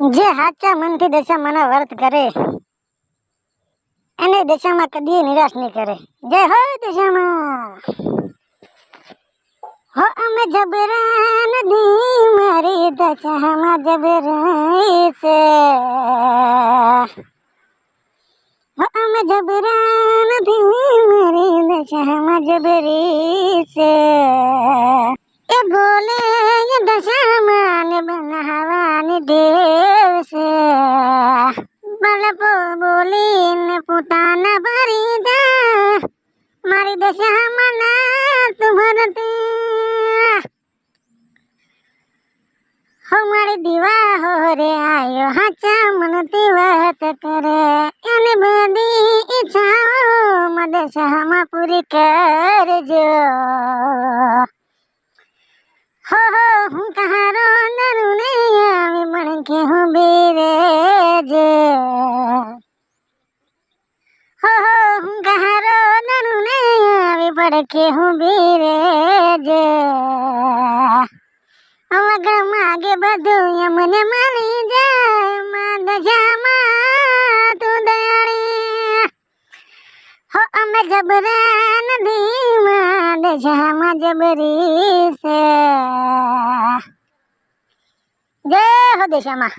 જે સાચા મનથી મને વર્ત કરે, એને દશામાં કદી નિરાશ નહીં કરે. જય હો દશામાં. હો અમે જબરા નદી મારી દશામાં જબરાઈ છે. હો અમે જબરા નદી મારી દશામાં જબરી છે. એ બોલે બનાવવાની દેવ છે બોલીને પોતાના ભરી જા મારી દશા ના તું ભરતી. હો મારી દીવા હો રે, આયો હાચા મનથી વાત કરે. એને બધી ઈચ્છાઓ મદશામાં પૂરી કરજો. હો હો, હું પણ કે હું બીરે જે હો હો કહારો નરું ને આવી પણ કે હું બીરે જે વગર માગે બધું મને મળી જાય માં દજામાં તું દયાળી હો અમે જબરા નદીમાં દજામાં જબરી છે 好的行吗